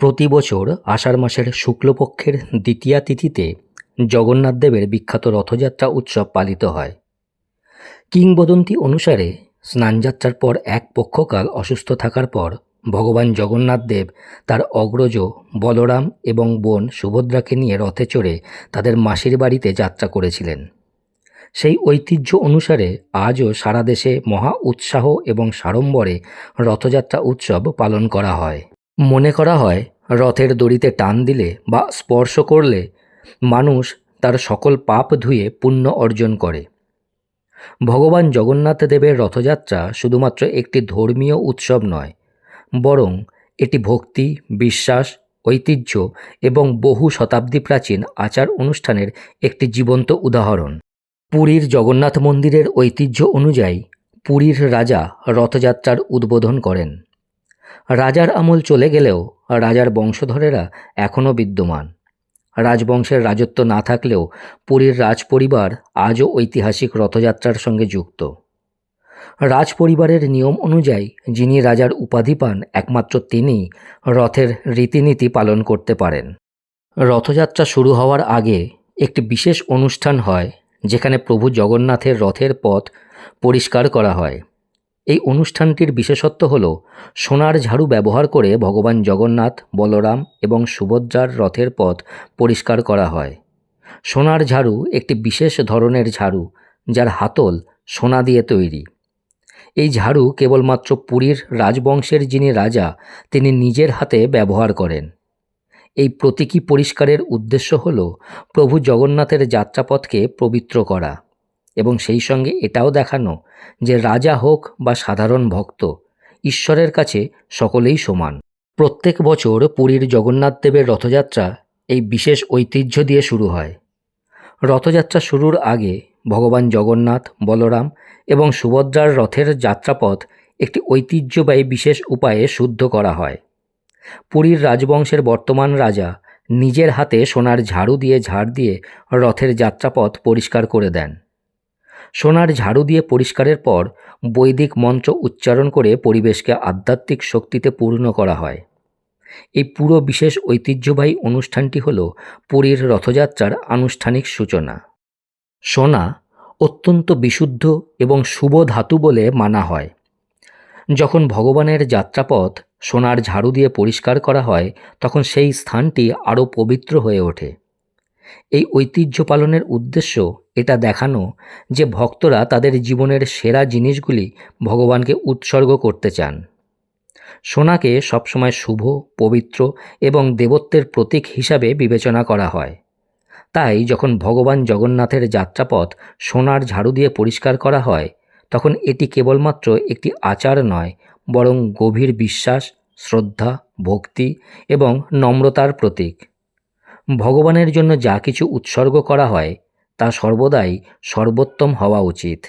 প্রতি বছর আষাঢ় মাসের শুক্লপক্ষের দ্বিতীয়া তিথিতে জগন্নাথদেবের বিখ্যাত রথযাত্রা উৎসব পালিত হয়। কিংবদন্তি অনুসারে স্নানযাত্রার পর এক পক্ষকাল অসুস্থ থাকার পর ভগবান জগন্নাথদেব তার অগ্রজ বলরাম এবং বোন সুভদ্রাকে নিয়ে রথে চড়ে তাদের মাসির বাড়িতে যাত্রা করেছিলেন। সেই ঐতিহ্য অনুসারে আজও সারা দেশে মহা উৎসাহ এবং সাড়ম্বরে রথযাত্রা উৎসব পালন করা হয়। মনে করা হয়, রথের দড়িতে টান দিলে বা স্পর্শ করলে মানুষ তার সকল পাপ ধুয়ে পুণ্য অর্জন করে। ভগবান জগন্নাথ দেবের রথযাত্রা শুধুমাত্র একটি ধর্মীয় উৎসব নয়, বরং এটি ভক্তি, বিশ্বাস, ঐতিহ্য এবং বহু শতাব্দী প্রাচীন আচার অনুষ্ঠানের একটি জীবন্ত উদাহরণ। পুরীর জগন্নাথ মন্দিরের ঐতিহ্য অনুযায়ী পুরীর রাজা রথযাত্রার উদ্বোধন করেন। রাজার আমল চলে গেলেও রাজার বংশধরেরা এখনও বিদ্যমান। রাজবংশের রাজত্ব না থাকলেও পুরীর রাজপরিবার আজও ঐতিহাসিক রথযাত্রার সঙ্গে যুক্ত। রাজপরিবারের নিয়ম অনুযায়ী যিনি রাজার উপাধি পান, একমাত্র তিনিই রথের রীতিনীতি পালন করতে পারেন। রথযাত্রা শুরু হওয়ার আগে একটি বিশেষ অনুষ্ঠান হয়, যেখানে প্রভু জগন্নাথের রথের পথ পরিষ্কার করা হয়। এই অনুষ্ঠানটির বিশেষত্ব হল, সোনার ঝাড়ু ব্যবহার করে ভগবান জগন্নাথ, বলরাম এবং সুভদ্রার রথের পথ পরিষ্কার করা হয়। সোনার ঝাড়ু একটি বিশেষ ধরনের ঝাড়ু, যার হাতল সোনা দিয়ে তৈরি। এই ঝাড়ু কেবলমাত্র পুরীর রাজবংশের যিনি রাজা, তিনি নিজের হাতে ব্যবহার করেন। এই প্রতীকী পরিষ্কারের উদ্দেশ্য হল, প্রভু জগন্নাথের যাত্রাপথকে পবিত্র করা। এবং সেই সঙ্গে এটাও দেখানো যে রাজা হোক বা সাধারণ ভক্ত, ঈশ্বরের কাছে সকলেই সমান। প্রত্যেক বছর পুরীর জগন্নাথ দেবের রথযাত্রা এই বিশেষ ঐতিহ্য দিয়ে শুরু হয়। রথযাত্রা শুরুর আগে ভগবান জগন্নাথ, বলরাম এবং সুভদ্রার রথের যাত্রাপথ একটি ঐতিহ্যবাহী বিশেষ উপায়ে শুদ্ধ করা হয়। পুরীর রাজবংশের বর্তমান রাজা নিজের হাতে সোনার ঝাড়ু দিয়ে ঝাড় দিয়ে রথের যাত্রাপথ পরিষ্কার করে দেন। সোনার ঝাড়ু দিয়ে পরিষ্কারের পর বৈদিক মন্ত্র উচ্চারণ করে পরিবেশকে আধ্যাত্মিক শক্তিতে পূর্ণ করা হয়। এই পুরো বিশেষ ঐতিহ্যবাহী অনুষ্ঠানটি হল পুরীর রথযাত্রার আনুষ্ঠানিক সূচনা। সোনা অত্যন্ত বিশুদ্ধ এবং শুভ ধাতু বলে মানা হয়। যখন ভগবানের যাত্রাপথ সোনার ঝাড়ু দিয়ে পরিষ্কার করা হয়, তখন সেই স্থানটি আরও পবিত্র হয়ে ওঠে। এই ঐতিহ্য পালনের উদ্দেশ্য এটা দেখানো যে ভক্তরা তাদের জীবনের সেরা জিনিসগুলি ভগবানকে উৎসর্গ করতে চান। সোনাকে সবসময় শুভ, পবিত্র এবং দেবত্বের প্রতীক হিসাবে বিবেচনা করা হয়। তাই যখন ভগবান জগন্নাথের যাত্রাপথ সোনার ঝাড়ু দিয়ে পরিষ্কার করা হয়, তখন এটি কেবলমাত্র একটি আচার নয়, বরং গভীর বিশ্বাস, শ্রদ্ধা, ভক্তি এবং নম্রতার প্রতীক। ভগবানের জন্য যা কিছু উৎসর্গ করা হয় তা সর্বদাই সর্বোত্তম হওয়া উচিত।